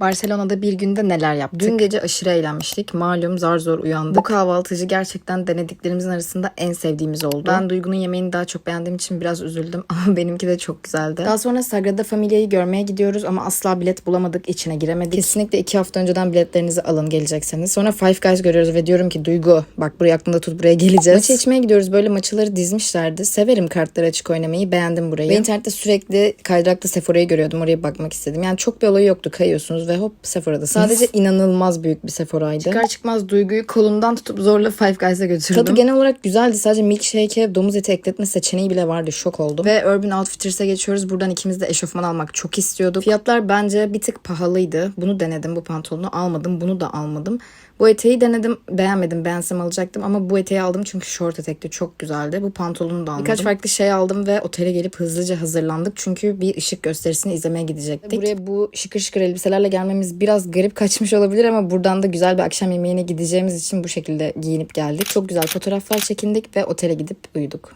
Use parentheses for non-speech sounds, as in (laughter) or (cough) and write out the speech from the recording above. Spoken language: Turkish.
Barcelona'da bir günde neler yaptık? Dün gece aşırı eğlenmiştik. Malum zar zor uyandık. Bu kahvaltıcı gerçekten denediklerimizin arasında en sevdiğimiz oldu. Ben Duygu'nun yemeğini daha çok beğendiğim için biraz üzüldüm (laughs) ama benimki de çok güzeldi. Daha sonra Sagrada Familia'yı görmeye gidiyoruz ama asla bilet bulamadık. içine giremedik. Kesinlikle iki hafta önceden biletlerinizi alın gelecekseniz. Sonra Five Guys görüyoruz ve diyorum ki Duygu bak burayı aklında tut buraya geleceğiz. Maçı içmeye gidiyoruz. Böyle maçaları dizmişlerdi. Severim kartları açık oynamayı. Beğendim burayı. Ve internette sürekli kaydırakta Sephora'yı görüyordum. Oraya bakmak istedim. Yani çok bir olayı yoktu. Kayıyorsunuz ve hop Sephora'dasınız. Sadece inanılmaz büyük bir Sephora'ydı. Çıkar çıkmaz Duygu'yu kolundan tutup zorla Five Guys'a götürdüm. Tadı genel olarak güzeldi. Sadece milkshake'e domuz eti ekletme seçeneği bile vardı. Şok oldum. Ve Urban Outfitters'e geçiyoruz. Buradan ikimiz de eşofman almak çok istiyorduk. Fiyatlar bence bir tık pahalıydı. Bunu denedim. Bu pantolonu almadım. Bunu da almadım. Bu eteği denedim. Beğenmedim. Beğensem alacaktım ama bu eteği aldım çünkü short etekti. Çok güzeldi. Bu pantolonu da almadım. Birkaç farklı şey aldım ve otele gelip hızlıca hazırlandık. Çünkü bir ışık gösterisini izlemeye gidecektik. Buraya bu şıkır şıkır elbiselerle gelmemiz biraz garip kaçmış olabilir ama buradan da güzel bir akşam yemeğine gideceğimiz için bu şekilde giyinip geldik. Çok güzel fotoğraflar çekindik ve otele gidip uyuduk.